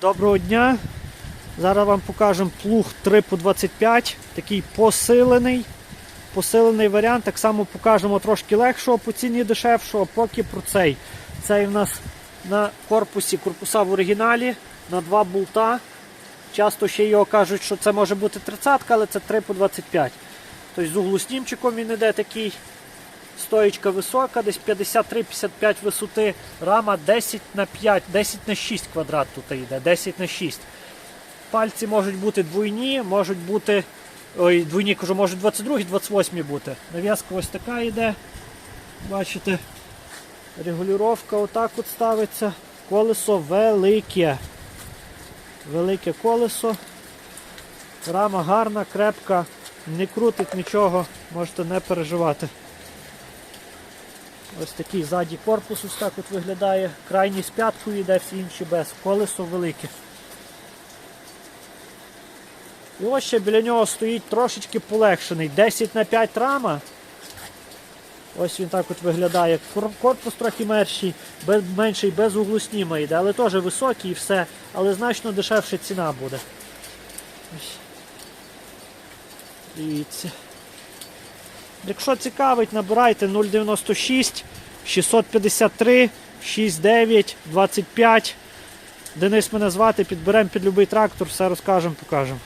Доброго дня. Зараз вам покажемо плуг 3 по 25, такий посилений. Посилений варіант. Так само покажемо трошки легшого по ціні дешевшого, поки про цей. Цей в нас на корпусі, корпуса в оригіналі, на два болта. Часто ще його кажуть, що це може бути 30, але це 3 по 25. Тобто з углоснімчиком він іде такий. Стоїчка висока, десь 53-55 висоти, рама 10 на 5, 10 на 6 квадрат тут йде, 10 на 6. Пальці можуть бути двойні, можуть бути. Ой, двойні кажу, можуть 22 28 бути. Нав'язка ось така йде. Бачите, регулювання отак от ставиться. Колесо велике. Велике колесо. Рама гарна, крепка, не крутить нічого, можете не переживати. Ось такий ззаді корпус ось так от виглядає. Крайній з п'яткою йде, всі інші без. Колесо велике. І ось ще біля нього стоїть трошечки полегшений. 10 на 5 рама. Ось він так от виглядає. Корпус трохи менший, без, менший, без углусніма йде, але теж високий і все, але значно дешевша ціна буде. Дивіться. Якщо цікавить, набирайте 096 653 69 25. Денис мене звати, підберемо під будь-який трактор, все розкажемо, покажемо.